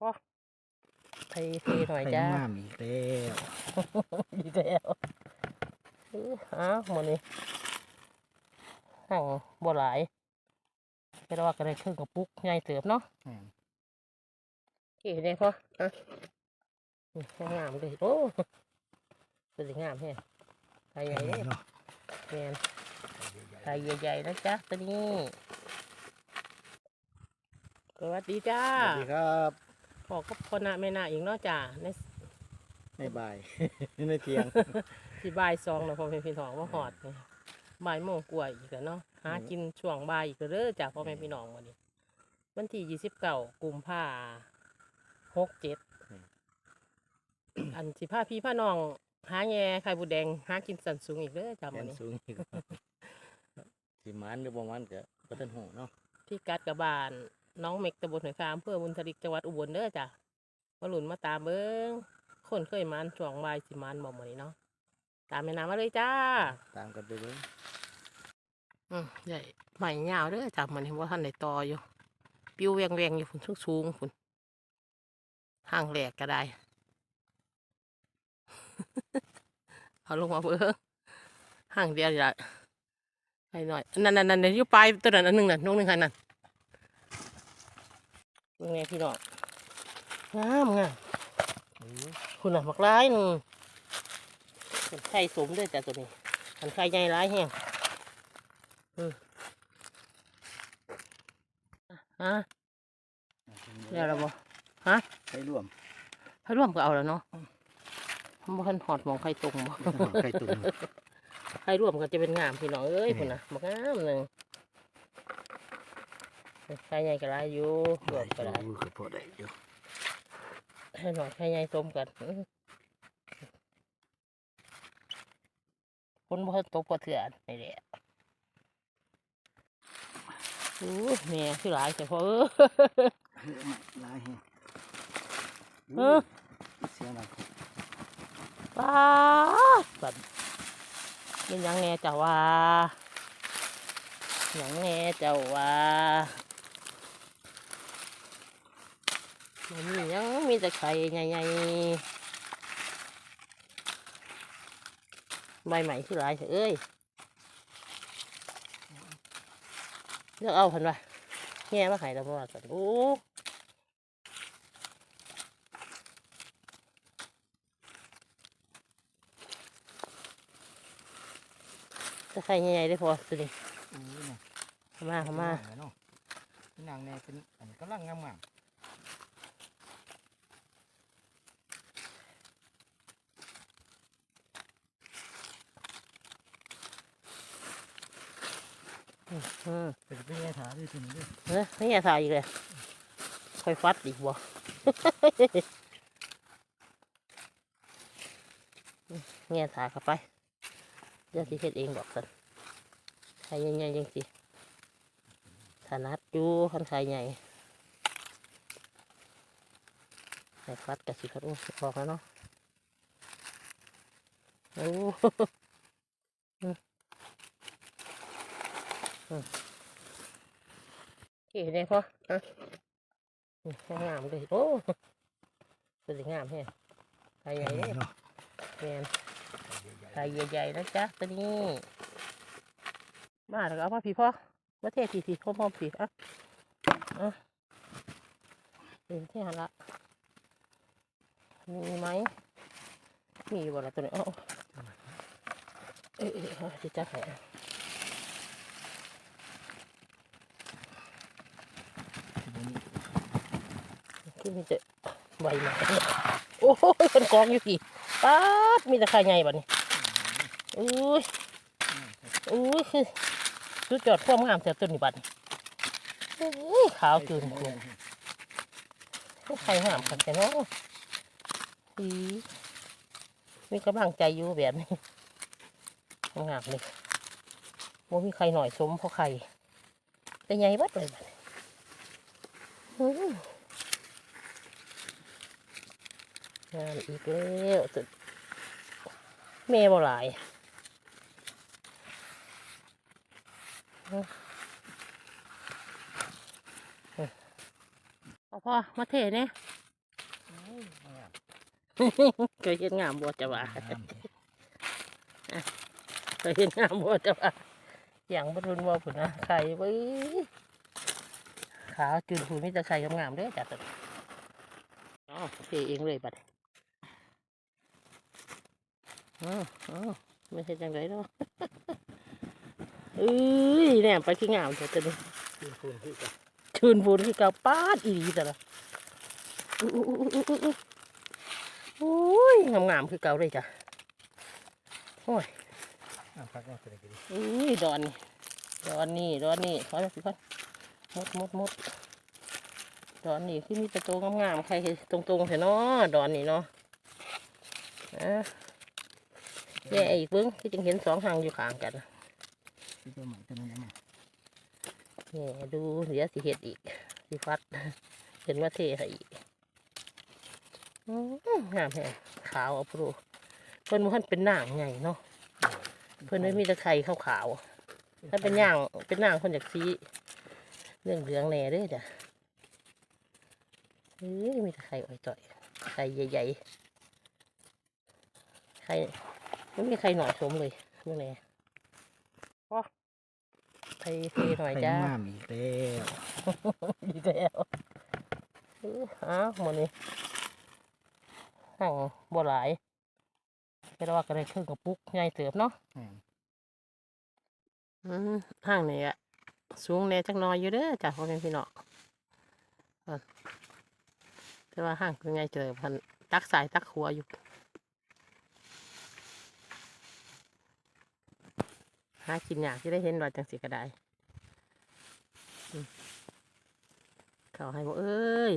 พ่อไทยเทหน่อยไข่จ้างามอีกแล้วดีแล้วเอออ้าวหมดนี้ห่างบ่หลายก็ได้ว่าก็ได้ครึ่งกระปุกใหญ่เติบเนาะแม่นเก๋เลยพ่อฮะนี่งามเลยโอ้สวยงามแฮะไทยใหญ่ไข่เลยเนาะแมนไทยใหญ่ๆนะจ๊ะตัวนี้สวัสดีจ้า สวัสดีครับ พอกับคนน่ะแม่น่ะอีกเนาะจ้าในในบ่าย ในเทียงที่บ่ายสองเนาะพอเป็นพี่น้องว่าหอดนี่บ่ายโมงกว่าอีกแล้วเนาะหากินช่วงบ่ายอีกแล้วเด้อจากพ่อแม่พี่น้องวันนี้วันที่ยี่สิบเก้ากุมภาหกเจ็ดอันสิพาพี่พาน้องหาแง่ไข่บุดแดงหากินสันสูงอีกเด้อจ้าแขวันนนี้สูงอีกสิมันหรือบ่มันก็บ่ทันหูเนาะที่กัดกระบาน น้องเมกตำบลหอยคามอำเพื่อบุญทริกจังหวัดอุบลเด้อจ้ะมาหลุนมาตามเบิ้งคนเคยมันช่วงบ่ายสิมันบอกมานี้เนาะตามแม่น้ำมาเลยจ้า ตามกันไปเบิ่งอืมใหญ่ใหม่ยาวเด้อจ้ะมันเห็นว่าท่านในต่ออยู่ ปิวแวงแวงๆอยู่ฝุ่นสูงๆฝุ่นห่างแหลกก็ได้ เอาลงมาเบิ้งห่างเดียวอย่าให้หน่อยนั่นนั่นนั่นอยู่ปลายตัวนั้นอันหนึงน่ะนกหนึ่งหันนั่น เป็นไงพี่น้องงามงามโอ้คุณน่ะมักร้ายหนึงเป็นไข่สมด้วยจ้ะตัวนี้อันไข่ใหญ่ร้ายแห้งอืมอะเดี๋ยวเราบ่ไข่ร่วมให้ร่วมก็เอาแล้วเนาะบ่ทันหอดหมองไข่ตรงบ่ไข่ตุ่มไข่ร่วมก็จะเป็นงามพี่น้องเอ้ยอืมพุ่นน่ะมักงามหนึง ไข่ใหญ่ก็ร้ายอยู่รวมก็ได้โอ้คือพอได้อยู่ให้หน่อยให้ยายสมกันอื้อคนบ่ทันตกกว่าเถื่อนนี่แหละโอ้แม่คือหลายแต่พอเออเฮ้ยมันลายแฮงเออเสียงดังป้าดบัดเป็นหยังแน่เจ้าว่าหยังแน่เจ้าว่า มันมีหยังมีแต่ไข่ใหญ่ๆใบใหม่คือหลายเถอะเอ้ยเลือกเอาพันว่าแง่มาไข่แล้วว่าสันโอ้จะไข่ใหญ่ๆได้พอตัวนี้โอ้ยเนี่ยเข้ามาเข้ามาเนาะนางแน่เป็นอันกำลังงามๆ อืมเป็นเป็นไงถาด้วยทีนี้ด้วยเฮ้ยไม่อยากถ่าอีกเลยค่อยฟัดอีกบ่เงี้ยถ่าเข้าไปเดี๋ยวสิเฮ็ดเองดอกสันไข่ใหญ่ๆยังสิถนัดอยู่คันไข่ใหญ่ไข่ฟัดกับสิฟัดโอ้สิออกแล้วเนาะโอ้ อืมอืมเก๋เลยพ่อฮะนี่งามเลยโอ้สวยงามแฮะไข่ใหญ่เลยเนาะแมนไข่ใหญ่ๆนะจ๊ะตัวนี้ มาแล้วก็เอามาผีพ่อมาเทผีผีพ่อพ่อผีอะอะเดี๋ยวที่หันละมีไหมมีบ่ละตัวนี้เอ้าเอ้ยเอ้ยเอาจะจับให้อะ คือมันจะใบมาโอ้ยเป็นกองอยู่พี่ป๊าดมีแต่ไข่ใหญ่บัดนี้อุ้ยอุ้ยคือสุดยอดความงามแต่ต้นนี้บัดนี้อุ้ยขาวจืดกว่าใครงามกันแต่เนาะอีมีกำลังใจอยู่แบบนี้งามเลยว่ามีใครหน่อยสมเพราะใครแต่ใหญ่บัดเลยบัดนี้อื้อ งามอีกแล้วสุดแม่บ่หลายเอาพ่อมาเทเนี่ยเคยเห็นงามบ่จะว่างามแท้เคยเห็นงามบ่จะว่าอย่างบรุนว่าผุนนะไข่ไว้ยขาวจืดผุนมีแต่ไข่งามๆเด้อจ้ะตัวนี้อ๋อเทเองเลยบัด อ๋ออ๋อไม่ใช่จังไรเนาะเอ้ยแหนมไปขี้งามจ้ะตัวนี้คือคุณคือกันชื่นพูนคือเกาป้าดอีหลีแต่ละอู้อู้อู้อู้อู้อู้โอ้ยงามๆคือเก่าเลยจ้ะโอ้ยอะพักว่าเป็นอะไรกันอุ้ยดอนนี่ดอนนี่ดอนนี่ขอสิก่อนมดมดมดดอนนี่คือมีแต่ตัวงามๆใครเห็นตรงๆเถอะเนาะดอนนี่เนาะอะ แย่อีกเบิ้งที่จึงเห็นสองหางอยู่ข้างกันคือตัวใหม่ตัวนั้นยังไงแย่ดูเดี๋ยวสิเห็ดอีกสิฟัดเห็นว่าเทให้อีกอื้องามแฮะขาวอะพรูเพิ่นมันเป็นนางใหญ่เนาะเพิ่นไม่มีแตะไคร่ขาวๆถ้าเป็นย่างเป็นนางคนจากซีเรื่องเหลืองแหน่เด้วยจ้ะเฮ้ยมีแต่ไข่อ่อยต่อยไข่ใหญ่ๆไข่ ไม่มีไข่หน่อยสมเลยเมื่อไหร่พอไข่เทหน่อยจ้างามอีกแล้วดีแล้วเอออ้าวหมดนี้ห่างบ่หลายก็ได้ว่าก็ได้ครึ่งกระปุกใหญ่เติบเนาะอืมอืมห้างนี่อะสูงแหน่จักหน้อยอยู่เด้อจ้ะพ่อแม่พี่น้องเออแต่ว่าห้างคือไงเจอพันตักสายตักหัวอยู่ หากินยากที่ได้เห็นดอยจังสิก็ได้เขาให้บอกเอ้ย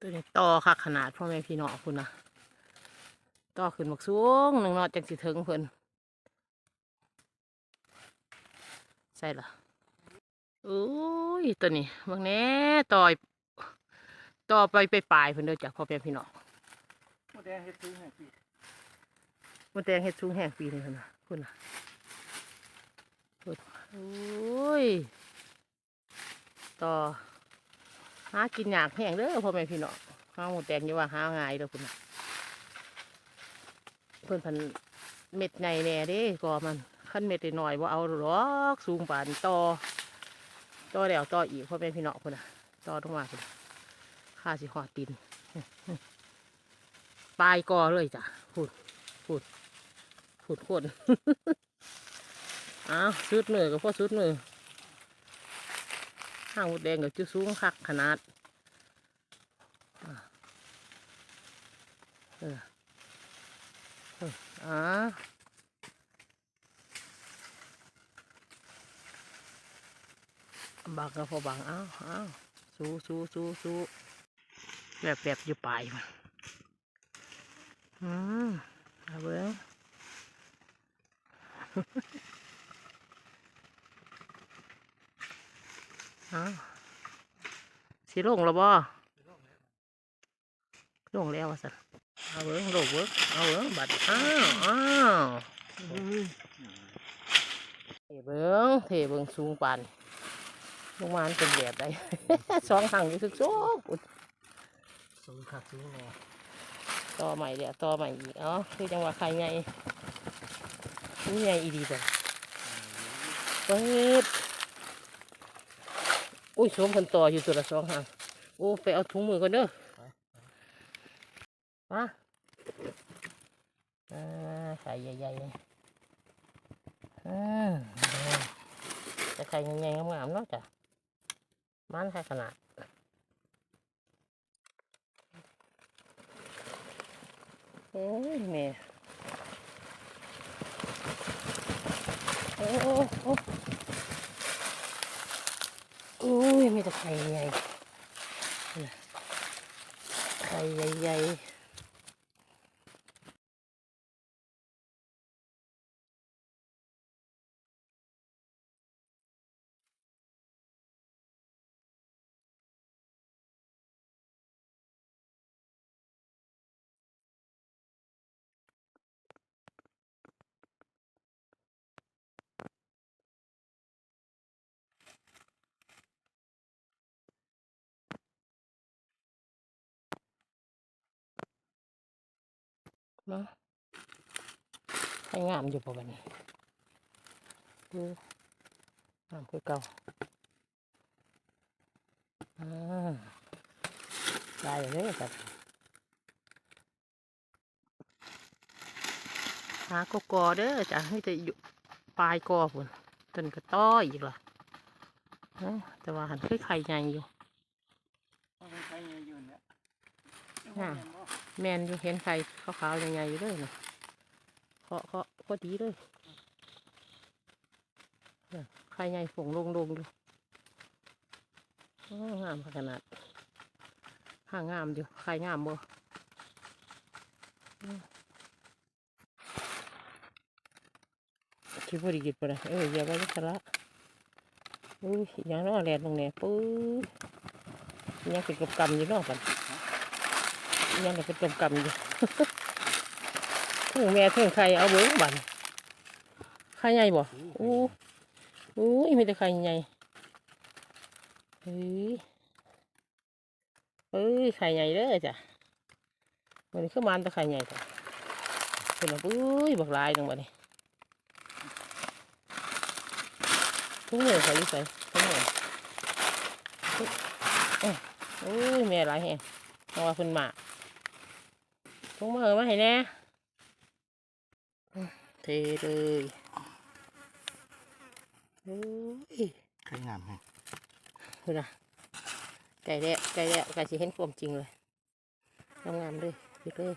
ตัวนี้ต่อค่ะขนาดพ่อแม่พี่น้องคุณนะต่อขึ้นบักสูงหนึ่งเนอจังสิถึงเพิ่นใช่ละอุ้ยตัวนี้บางแน่ต่อย ต่อไปไปปลายเพิ่นเด้อจากพ่อแม่พี่น้องหมดแดงเฮ็ดซื้อให้พี่มันแตงเฮ็ดสูงแห้งปีนี้เพิ่นนะคุณนะพุ่นโอ้ยต่อหากินยากแห้งเด้อพ่อแม่พี่น้องหาหมูแตงอยู่ว่าหาง่ายเด้อคุณนะเพิ่นพันเม็ดใหญ่แน่เด้ก็มันขั้นเม็ดหน่อยว่าเอาหรอกสูงปานต่อต่อแล้วต่ออีกพ่อแม่พี่น้องพุ่นน่ะต่อลงมาพุ่นน่ะ ข้าสิหอดตินปลายกอเลยจ้ะพูดพูดพูดคนอ้าวสุดมือกับพ่อสุดมือห้างหมดแดงกับจุสูงคักขนาดเอออ่าบังก็พอบังอ้าวอ้าวสู้สู้สู้สู้ แบบแบบอยู่ปลายมันอืมเอาเบิ้งอ้าวสิลงแล้วบ่ลงแล้วสันเอาเบิ้งโลกเบิ้งเอาเบิ้งบัดอ้าวอ้าวเทเบิ้งเทเบิ้งสูงปานลงมานเป็นแบบใด สองหังอยู่สุกๆ งคักสูงแน่ต่อใหม่เดี๋ยวต่อใหม่อีกเอ๋อคือจังหวะใครไงนี่ไงอีดีจังเปิดอุ้ยสวมคนต่ออยู่ตัวละสองหังโอ้ไปเอาถุงมือก่อนเด้อมาอ่าไข่ใหญ่ๆเลยอ่าแต่ไข่ใหญ่ๆงามๆเนาะจ้ะมันแค่ขนาด โอ้ยแม่โอ้โอ้โอ้โอ้ยมีแต่ไข่ใหญ่น่ะไข่ใหญ่ๆ นาะให้งามอยู่ปะวันนี้ดูงามคือเก่าอ่าได้เลยครับหากกอเด้อจ้ะให้แต่อยู่ปลายกอพุ่นต้นก็ต้อยอีกล่ะเอ้าแต่ว่าหันคือไข่ใหญ่อยู่เอาไปใช้อยู่เนี่ยอ่า แมนอยู่เห็นไข่ขาวๆใหญ่ๆอยู่เลยนะเคาะเคาะพอดีเลยไข่ใหญ่ฝงลงลงอยู่งามขนาดห่างงามอยู่ไข่งามบ่อืมคิดว่าดีกินปะนะเอออย่าไปยักละอุ้ยยังน้อแลนลงเนี่ยปื้อยังเป็นกับกำอยู่นอกกัน ยังเป็นกำกำอยู่ถึงแม่ถึงใครเอาเบิ้งบันไข่ใหญ่บ่อู้อู้ยมีแต่ไข่ใหญ่เฮ้ยเฮ้ยไข่ใหญ่เด้อจ้ะวันนี้คือมันแต่ไข่ใหญ่จ้ะเป็นแบบอุ้ยบักหลายจังบัดนี้ทุ่งเหนื่อยใส่ใส่ทุ่งเหนื่อยเอ้ยโอ้ยแม่หลายแฮงเพราะว่าเพิ่นมา ทุ่งมือมาให้แน่อืมเทเลยโอ้ยใครงามให้ดูนะไก่แดะไก่แดะไก่สิเห็นความจริงเลยงามๆเลยปิดเลย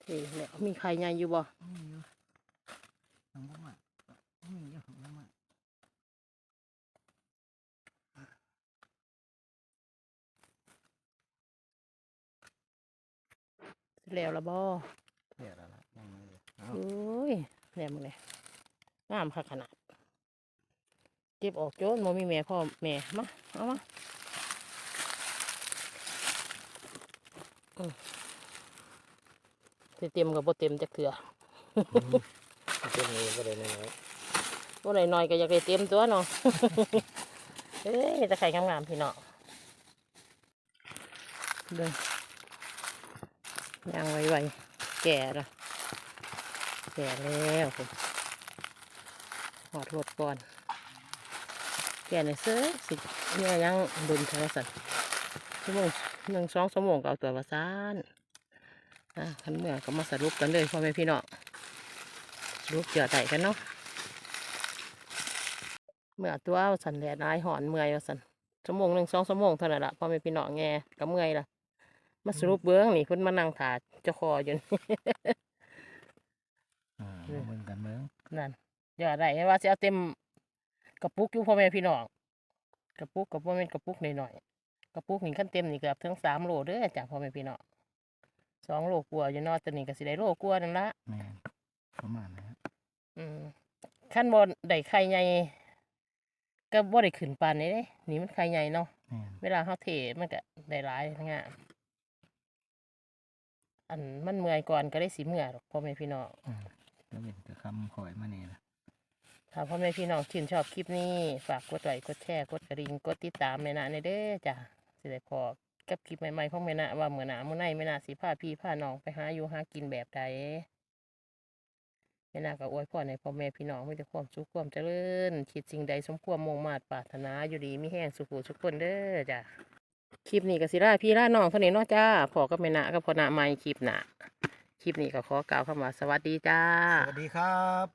เทแล้วมีไข่ใหญ่อยู่บ่มีอยู่น้องบ่มามีอยู่น้องบ่มา แล้วละบ่เดี๋ยวแล้วล่ะยังไม่เลยเอาโอ้ยแหลมเลยงามค่ะขนาด เก็บออกโจนบ่มีแม่พ่อแม่มาเอามาอืมสิเต็มกับบ่เต็มจักเถื่อเป็นนี้ก็ได้น้อยบ่หน่อยหน่อยๆก็อยากได้เต็มตัวเนาะเอ้ยตะไคร่งามๆพี่เนาะเดิน ย่างไวๆแก่ละแก่แล้วผมหอดรถก่อน แก่ในเสื้อสิเนี่ยยังบนโทรศัพท์ชั่วโมงหนึ่งสองชั่วโมงก็เอาตัวประสานอะขันเมื่อก็มาสรุปกันเลยพ่อแม่พี่เนาะสรุปเจอไต่กันเนาะเมื่อตัวสันแดดนายหอนเมื่อยสันชั่วโมงหนึ่งสองชั่วโมงเท่านั้นละพ่อไม่พี่น้องแงก็เมื่อยละ มาสรุปเบื้องนี่คุณมานั่งถาเจะคออยู่นี่อ่ามาเบิ่งกันเบิ่งนั่นอย่าได้ว่าจะเอาเต็มกระปุกอยู่พ่อแม่พี่น้องกระปุกกับพ่อแม่นกระปุกหน่อยๆกระปุกนี่ขั้นเต็มนี่เกือบถึงสามโลเด้อจ้ะพ่อแม่พี่น้องสองโลกลัวาอยู่เนอตัวนี้ก็สิได้โลกลัวานั่นละแม่นประมาณนะฮะอืมขั้นบนได้ไข่ใหญ่ก็บ่ได้ขึ้นปานนี้เด้นี่มันไข่ใหญ่เนาะ แม่น เวลาเขาเทมันก็ได้หลายทั้งงาน อันมันเมื่อยก่อนก็ได้สีเมื่อยหรอกพ่อแม่พี่น้องอืมแล้วเป็นแต่คำข่อยมานี่นะถ้าพ่อแม่พี่น้องชื่นชอบคลิปนี้ ฝากกดไลค์กดแชร์กดกระดิ่งกดติดตามแม่นะในเด้อจ้ะสิได้พอกับคลิปใหม่ๆของแม่นะว่าเมื่อหนาเมื่อไหนแม่นะสิพาพี่พาน้องไปหาอยู่หากินแบบใดแม่นะก็อวยพรในพ่อแม่พี่น้องมีแต่ความสุขความเจริญคิดสิ่งใดสมความมุ่งมาตรปรารถนาอยู่ดีมีแห้งสุขุสุขคนเด้อจ้ะ คลิปนี้ก็สิล่าพี่ร่าน้องเท่นี้เนาะจ้าพอก็ไม่นะก็พอนะไม่คลิปนะคลิปนี้ก็ขอกล่าวคำว่าสวัสดีจ้า สวัสดีครับ